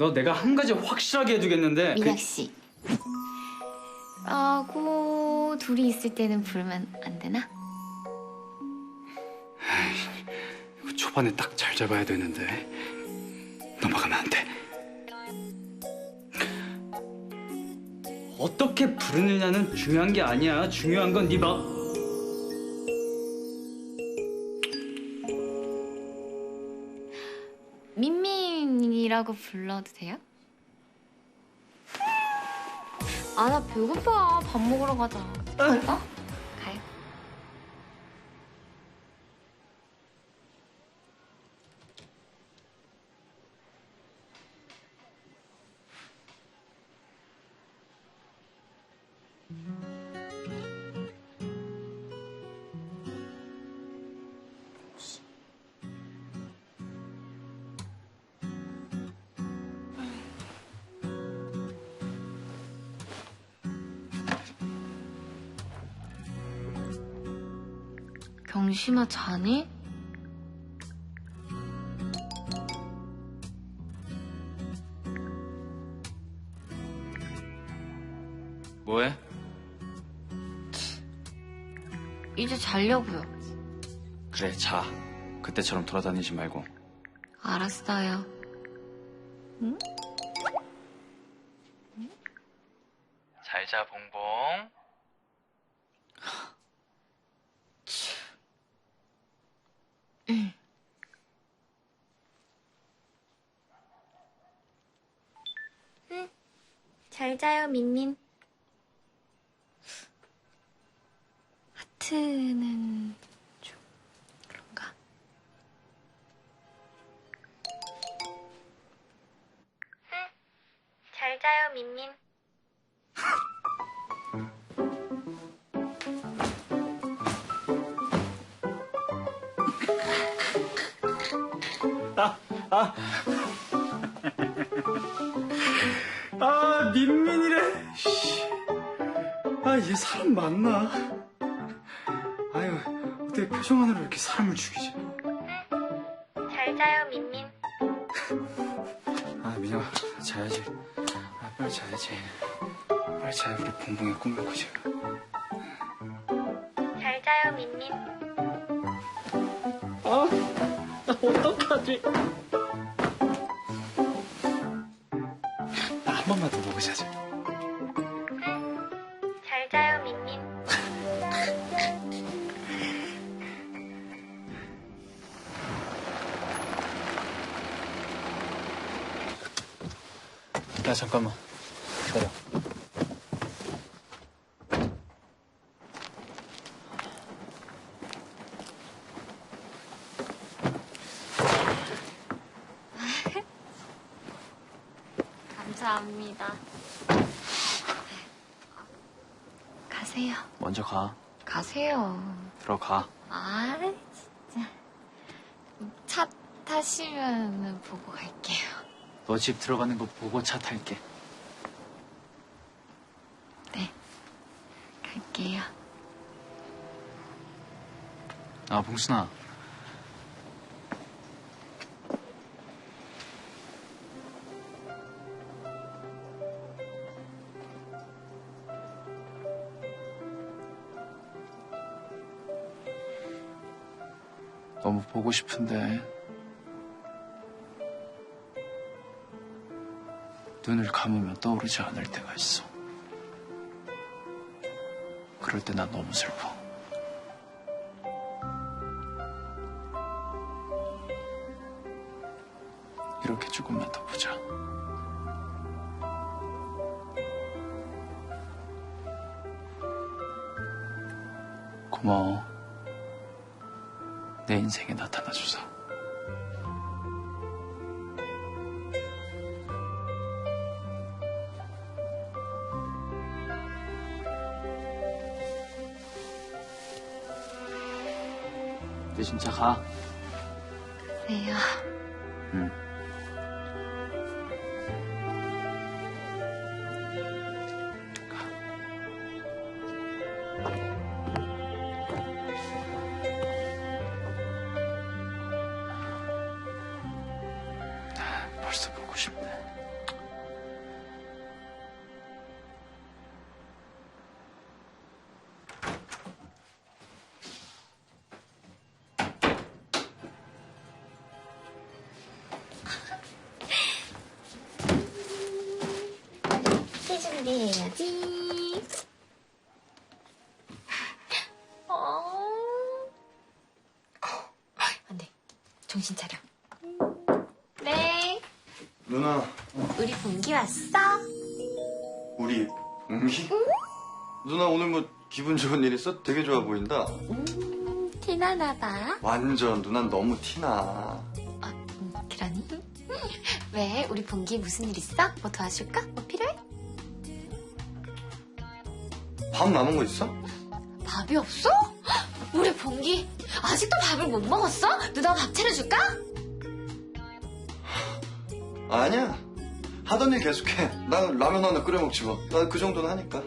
너 내가 한 가지 확실하게 해두겠는데 그- 미락 씨. 라고 둘이 있을 때는 부르면 안 되나? 그 초반에 딱 잘 잡아야 되는데 넘어가면 안 돼. 어떻게 부르느냐는 중요한 게 아니야. 중요한 건네 마. 민민이라고 불러도 돼요? 아, 나 배고파. 밥 먹으러 가자. 어? 경심아 자니? 뭐해? 이제 자려고요. 그래 자. 그때처럼 돌아다니지 말고. 알았어요. 잘자 봉봉. 잘 자요, 민민. 하트는 좀 그런가? 잘 자요, 민민. 아 민민이래. 씨. 아얘 사람 맞나? 아유 어떻게 표정 하나로 이렇게 사람을 죽이지? 잘 자요, 민민. 아 민영아 자야지. 아 빨리 자야지. 빨리 자야 우리 봉봉이 꿈을 꾸지. 잘 자요, 민민. 아 어떡하지? 보고 자자. 잘 자요, 민민. 야 잠깐만 기다려. 감사합니다. 가세요. 먼저 가. 가세요. 들어가. 아, 진짜. 차 타시면 보고 갈게요. 너 집 들어가는 거 보고 차 탈게. 네. 갈게요. 아 봉순아. 너무 보고 싶은데 눈을 감으면 떠오르지 않을 때가 있어. 그럴 때 난 너무 슬퍼. 이렇게 조금만 더 보자. 고마워. 내 인생에 나타나줘서. 이제 진짜 가. 가세요. 응. 소개해야지. 어. 안 돼. 정신 차려. 네. 누나, 우리 봉기 왔어? 우리 웅기? 누나 오늘 뭐 기분 좋은 일 있어? 되게 좋아 보인다. 음, 티나나 봐. 완전 누난 너무 티나. 아, 음, 그러니? 왜? 우리 봉기 무슨 일 있어? 뭐 도와줄까? 밥 남은 거 있어? 밥이 없어? 우리 봉기 아직도 밥을 못 먹었어? 누나가 밥 차려줄까? 아니야. 하던 일 계속해. 난 라면 하나 끓여 먹지 뭐. 난그 정도는 하니까.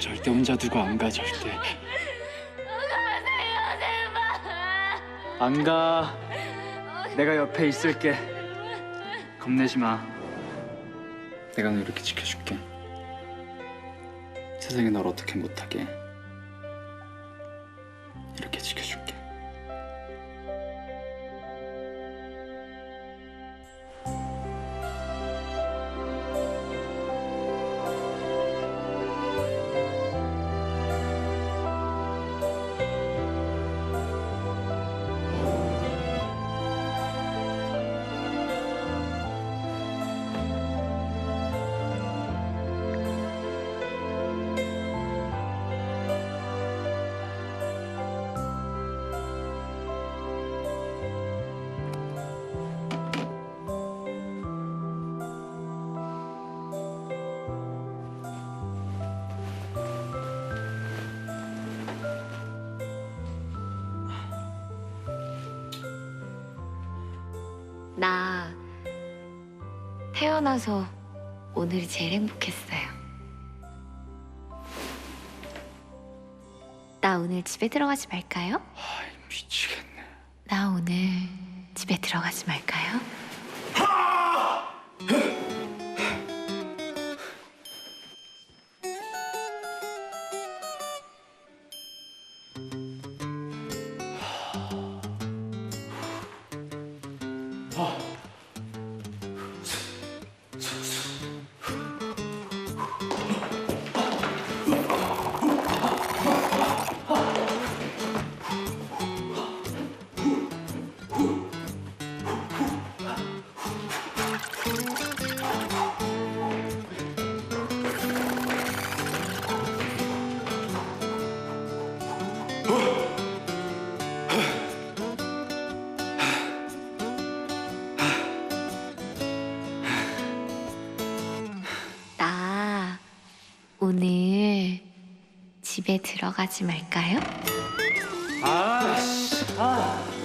절대 혼자 두고 안 가, 절대. 가세요, 제발. 안 가. 내가 옆에 있을게. 겁내지 마. 내가 너 이렇게 지켜줄게. 세상에 널 어떻게 못하게. 나 태어나서 오늘이 제일 행복했어요. 나 오늘 집에 들어가지 말까요? 아이, 미치겠네. 나 오늘 집에 들어가지 말까요? 집에 들어가지 말까요? 아씨, 아. 아.